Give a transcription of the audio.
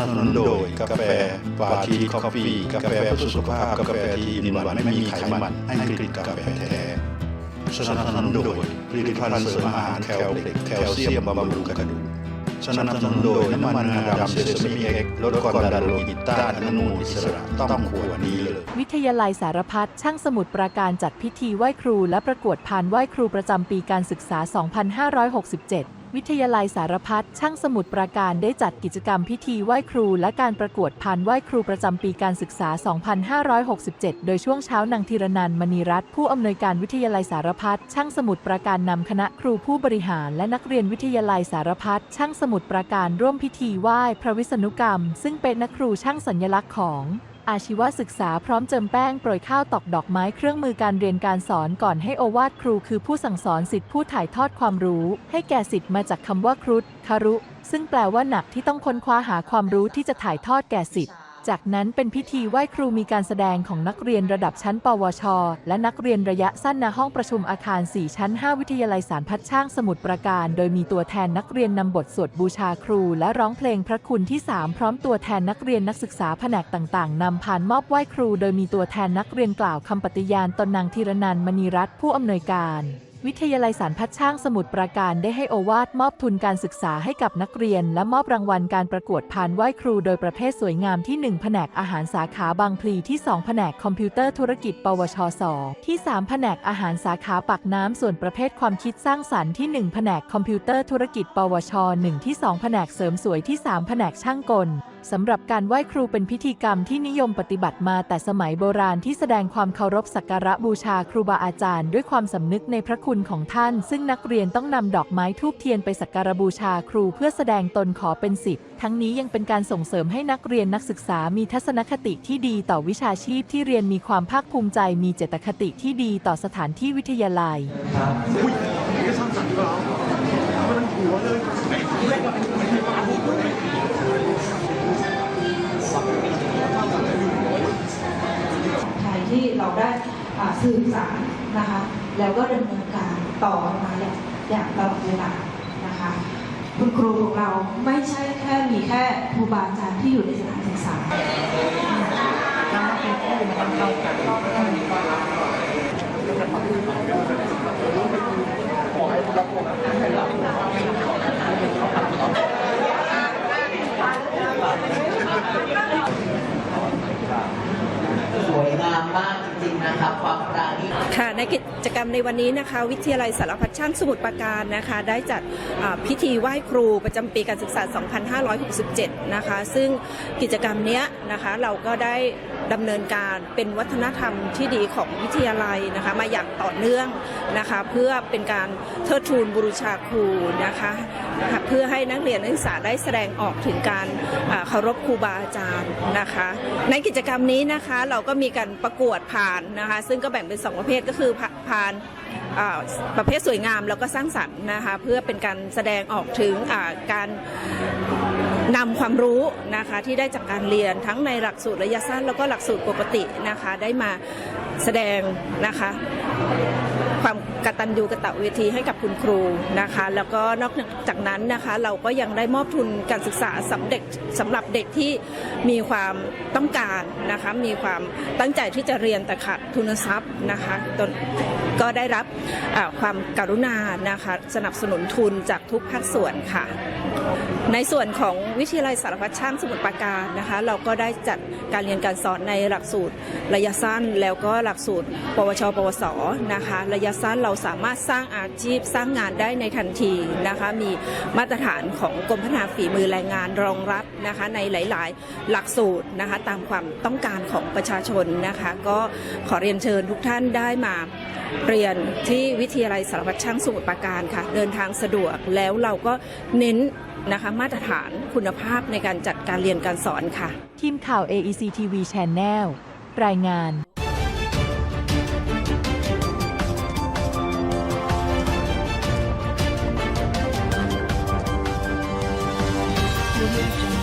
นับสนุนโดยกาแฟปาทีคอฟฟี่กาแฟเพื่อสุขภาพกาแฟที่มีหวานไม่มีไขมันให้กลิ่นกาแฟแท้สนับสนุนโดยผลิตภัณฑ์เสริมอาหารแคลเล็กแคลเซียมบำรุงกระดูกสนับสนุนโดยน้ำมันงาดำเซซามิเอ็กลดความดันโลหิตต้านอนุมูลอิสระต้องขวดนี้เลย วิทยาลัยสารพัดช่างสมุทรปราการจัดพิธีไหว้ครูและประกวดพานไหว้ครูประจำปีการศึกษา 2567 วิทยาลัยสารพัดช่างสมุทรปราการได้จัดกิจกรรมพิธีไหว้ครูและการประกวดพานไหว้ครูประจำปีการศึกษา 2567 โดยช่วงเช้านางธีรนันมณีรัตน์ผู้อำนวยการวิทยาลัยสารพัดช่างสมุทรปราการนำคณะครูผู้บริหาร และนักเรียนวิทยาลัยสารพัดช่างสมุทรปราการร่วมพิธีไหว้พระวิษณุกรรม ซึ่งเป็นนักครูช่างสัญลักษณ์ของ อาชีวศึกษาพร้อมเจิมแป้งโปรยข้าวตอกดอกไม้เครื่องมือการเรียนการสอนก่อนให้โอวาทครูคือผู้สั่งสอนสิทธิผู้ถ่ายทอดความรู้ ให้แก่สิทธิ์มาจากคำว่าครุฑคารุ ซึ่งแปลว่าหนักที่ต้องค้นคว้าหาความรู้ที่จะถ่ายทอดแก่สิทธิ์ จากนั้นเป็นพิธีไหว้ครูมีการแสดงของนักเรียนระดับชั้น ปวช และนักเรียนระยะสั้นณห้องประชุมอาคาร 4 ชั้น 5 วิทยาลัยสารพัดช่างสมุทรปราการ โดยมีตัวแทนนักเรียนนำบทสวดบูชาครู และร้องเพลงพระคุณที่ 3 พร้อมตัวแทนนักเรียนนักศึกษาแผนกต่างๆนำพานมอบไหว้ครู โดยมีตัวแทนนักเรียนกล่าวคำปฏิญาณตนนางธีรนันมณีรัตน์ผู้อำนวยการ วิทยาลัยสารพัดช่างสมุทรปราการได้ให้โอวาทมอบทุนการศึกษาให้กับนักเรียน และมอบรางวัลการประกวดพานไหว้ครูโดยประเภทสวยงามที่ 1 แผนกอาหารสาขาบางพลีที่ 2 แผนกคอมพิวเตอร์ธุรกิจ ปวช 2 ที่ 3 แผนกอาหารสาขาปักน้ำส่วนประเภทความคิดสร้างสรรค์ที่ 1 แผนกคอมพิวเตอร์ธุรกิจ ปวช 1 ที่ 2 แผนกเสริมสวยที่ 3 แผนกช่างกล สำหรับการไหว้ครูเป็นพิธีกรรมที่นิยมปฏิบัติมาแต่สมัยโบราณที่แสดงความเคารพสักการะบูชาครูบาอาจารย์ ด้วยความสำนึกในพระคุณของท่าน ซึ่งนักเรียนต้องนำดอกไม้ทูบเทียนไปสักการะบูชาครูเพื่อแสดงตนขอเป็นสิทธิ์ทั้งนี้ยังเป็นการส่งเสริมให้นักเรียนนักศึกษามีทัศนคติที่ดีต่อวิชาชีพที่เรียนมีความภาคภูมิใจ มีเจตคติที่ดีต่อสถานที่วิทยาลัย ไทยที่เราได้อ่า สื่อสารนะคะ แล้วก็ดำเนินการต่อมาอย่างอย่างตลอดเวลานะคะคุณครูของเราไม่ใช่แค่มีแค่ครูบาอาจารย์ที่อยู่ในสถานศึกษา สวยงามมากจ ริงๆนะครับความปราณีต ค่ะในกิจกรรมในวันนี้นะคะ วิทยาลัยสารพัดช่างสมุทรปราการนะคะ ได้จัดพิธีไหว้ครูประจำปีการศึกษา 2567 นะคะ ซึ่งกิจกรรมเนี้ยนะคะเราก็ได้ดำเนินการเป็นวัฒนธรรมที่ดีของวิทยาลัยนะคะ มาอย่างต่อเนื่องนะคะ เพื่อเป็นการเทิดทูนบุรุชาครูนะคะเพื่อให้นักเรียนนักศึกษาได้แสดงออกถึงการเคารพครูบาอาจารย์นะคะ ในกิจกรรมนี้นะคะเราก็มีการประกวดผ่านนะคะ ซึ่งก็แบ่งเป็นสองประเภทก็คือผ่านประเภทสวยงามแล้วก็สร้างสรรค์นะคะเพื่อเป็นการแสดงออกถึงการนำความรู้นะคะที่ได้จากการเรียนทั้งในหลักสูตรระยะสั้นแล้วก็หลักสูตรปกตินะคะได้มาแสดงนะคะ ความกตัญญูกตเวทีให้กับคุณครูนะคะ แล้วก็นอกจากนั้นนะคะเราก็ยังได้มอบทุนการศึกษาสำเด็กสำหรับเด็กที่มีความต้องการนะคะมีความตั้งใจที่จะเรียนแต่ขาดทุนทรัพย์นะคะตนก็ได้รับความกรุณานะคะสนับสนุนทุนจากทุกภาคส่วนค่ะ ในส่วนของวิทยาลัยสารพัดช่างสมุทรปราการนะคะ เราก็ได้จัดการเรียนการสอนในหลักสูตรระยะสั้น แล้วก็หลักสูตร ปวช ปวสนะคะ ระยะสั้นเราสามารถสร้างอาชีพสร้างงานได้ในทันทีนะคะ มีมาตรฐานของกรมพัฒนาฝีมือแรงงานรองรับนะคะในหลาย ๆ หลักสูตรนะคะตามความต้องการของประชาชนนะคะ ก็ขอเรียนเชิญทุกท่านได้มาเรียนที่วิทยาลัยสารพัดช่างสมุทรปราการค่ะ เดินทางสะดวกแล้วเราก็เน้นนะคะมาตรฐานคุณภาพในการจัดการเรียนการสอนค่ะ ทีมข่าว AEC TV Channel รายงาน Audio Jungle.